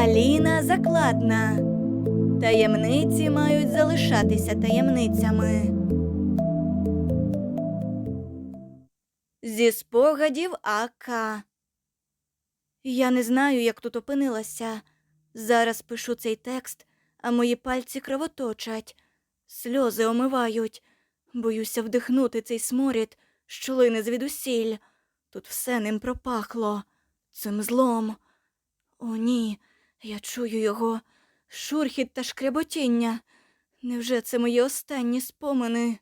Аліна закладна. Таємниці мають залишатися таємницями. Зі спогадів АК. Я не знаю, як тут опинилася. Зараз пишу цей текст, а мої пальці кровоточать, сльози омивають. Боюся вдихнути цей сморід, що лине звідусіль. Тут все ним пропахло, цим злом. О, ні, я чую його, шурхіт та шкряботіння. Невже це мої останні спомини?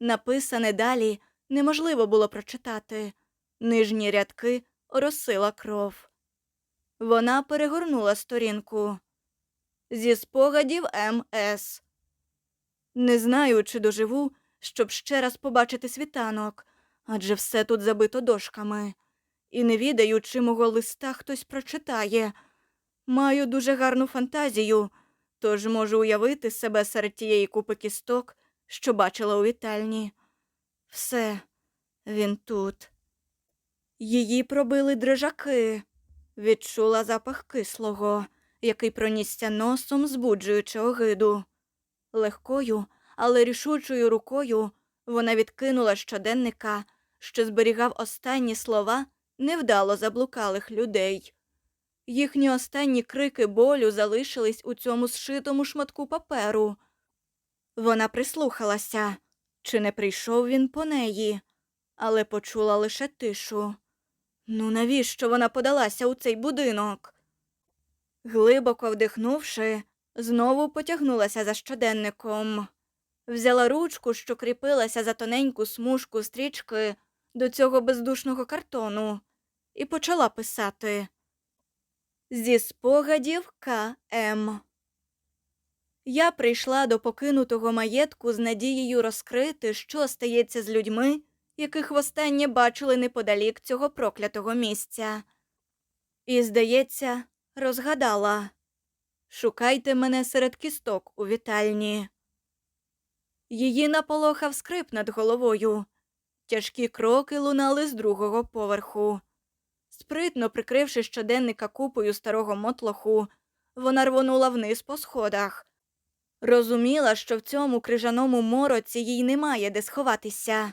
Написане далі неможливо було прочитати. Нижні рядки оросила кров. Вона перегорнула сторінку. Зі спогадів М.С. Не знаю, чи доживу, щоб ще раз побачити світанок, адже все тут забито дошками. І не відаю, чи мого листа хтось прочитає. Маю дуже гарну фантазію, тож можу уявити себе серед тієї купи кісток, що бачила у вітальні. Все, він тут. Її пробили дрижаки. Відчула запах кислого, який пронісся носом, збуджуючи огиду. Легкою, але рішучою рукою вона відкинула щоденника, що зберігав останні слова невдало заблукалих людей. Їхні останні крики болю залишились у цьому зшитому шматку паперу. Вона прислухалася, чи не прийшов він по неї, але почула лише тишу. Ну, навіщо вона подалася у цей будинок? Глибоко вдихнувши, знову потягнулася за щоденником. Взяла ручку, що кріпилася за тоненьку смужку стрічки до цього бездушного картону, і почала писати Зі спогадів К.М. Я прийшла до покинутого маєтку з надією розкрити, що стається з людьми, яких востаннє бачили неподалік цього проклятого місця. І, здається, розгадала Шукайте мене серед кісток у вітальні. Її наполохав скрип над головою. Тяжкі кроки лунали з другого поверху. Спритно прикривши щоденника купою старого мотлоху, вона рвонула вниз по сходах. Розуміла, що в цьому крижаному мороці їй немає де сховатися.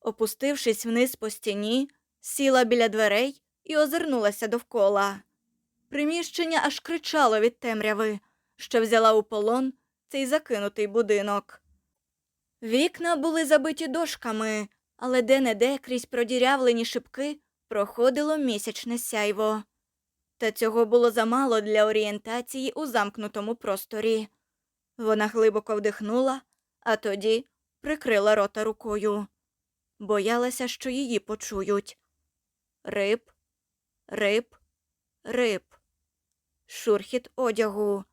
Опустившись вниз по стіні, сіла біля дверей і озирнулася довкола. Приміщення аж кричало від темряви, що взяла у полон цей закинутий будинок. Вікна були забиті дошками, але де-не-де крізь продірявлені шибки проходило місячне сяйво. Та цього було замало для орієнтації у замкнутому просторі. Вона глибоко вдихнула, а тоді прикрила рота рукою. Боялася, що її почують. Риб, риб, риб, шурхіт одягу,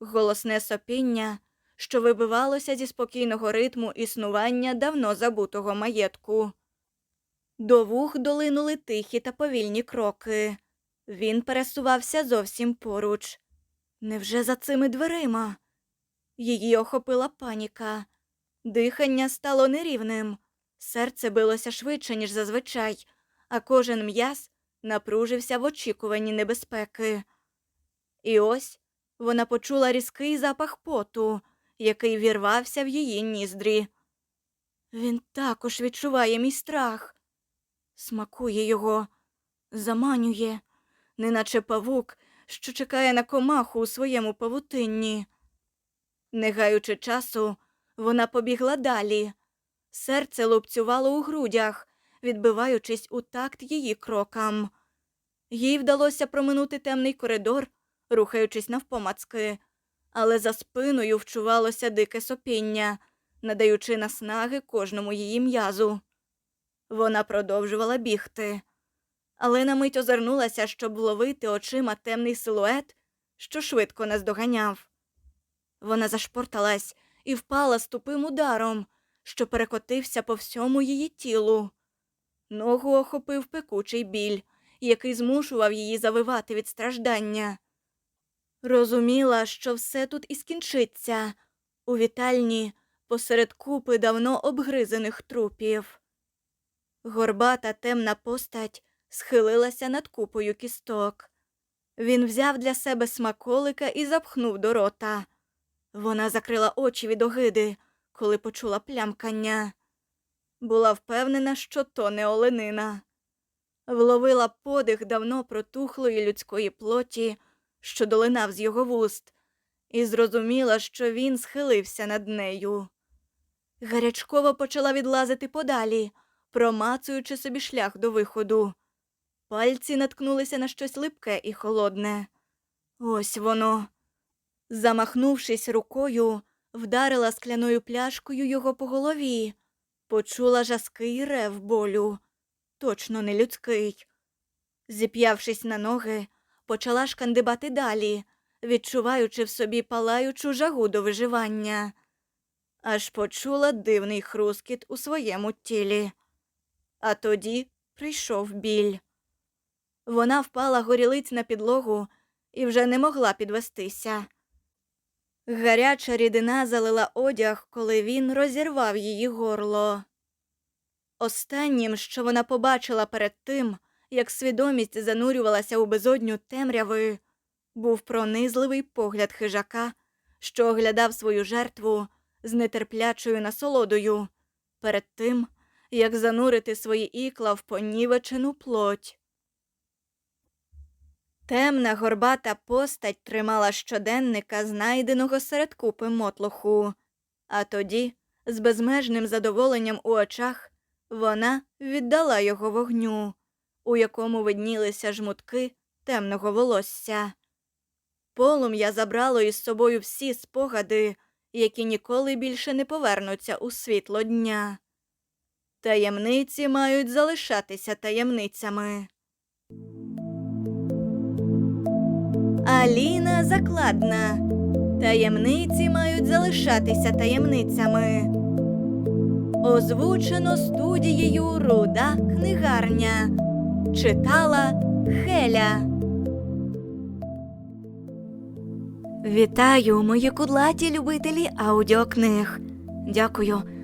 голосне сопіння, що вибивалося зі спокійного ритму існування давно забутого маєтку. До вух долинули тихі та повільні кроки. Він пересувався зовсім поруч. Невже за цими дверима? Її охопила паніка. Дихання стало нерівним. Серце билося швидше, ніж зазвичай, а кожен м'яз напружився в очікуванні небезпеки. І ось вона почула різкий запах поту, який вірвався в її ніздрі. Він також відчуває мій страх, смакує його, заманює, неначе павук, що чекає на комаху у своєму павутинні. Не гаючи часу, вона побігла далі. Серце лупцювало у грудях, відбиваючись у такт її крокам. Їй вдалося проминути темний коридор, рухаючись навпомацки, але за спиною вчувалося дике сопіння, надаючи наснаги кожному її м'язу. Вона продовжувала бігти, але на мить озирнулася, щоб вловити очима темний силует, що швидко наздоганяв. Вона зашпорталась і впала з тупим ударом, що перекотився по всьому її тілу. Ногу охопив пекучий біль, який змушував її завивати від страждання. Розуміла, що все тут і скінчиться у вітальні посеред купи давно обгризаних трупів. Горбата темна постать схилилася над купою кісток. Він взяв для себе смаколика і запхнув до рота. Вона закрила очі від огиди, коли почула плямкання. Була впевнена, що то не оленина. Вловила подих давно протухлої людської плоті, що долинав з його вуст, і зрозуміла, що він схилився над нею. Гарячкова почала відлазити подалі, промацуючи собі шлях до виходу. Пальці наткнулися на щось липке і холодне. Ось воно. Замахнувшись рукою, вдарила скляною пляшкою його по голові, почула жаский рев болю, точно не людський. Зіп'явшись на ноги, почала шкандибати далі, відчуваючи в собі палаючу жагу до виживання. Аж почула дивний хрускіт у своєму тілі. А тоді прийшов біль. Вона впала горілиць на підлогу і вже не могла підвестися. Гаряча рідина залила одяг, коли він розірвав її горло. Останнім, що вона побачила перед тим, як свідомість занурювалася у безодню темряви, був пронизливий погляд хижака, що оглядав свою жертву з нетерплячою насолодою, перед тим, як занурити свої ікла в понівечену плоть. Темна горбата постать тримала щоденника, знайденого серед купи мотлоху, а тоді, з безмежним задоволенням у очах, вона віддала його вогню, у якому виднілися жмутки темного волосся. Полум'я забрало із собою всі спогади, які ніколи більше не повернуться у світло дня. Таємниці мають залишатися таємницями. Аліна Закладна. Таємниці мають залишатися таємницями. Озвучено студією Руда книгарня. Читала Хеля. Вітаю, мої кудлаті любителі аудіокниг. Дякую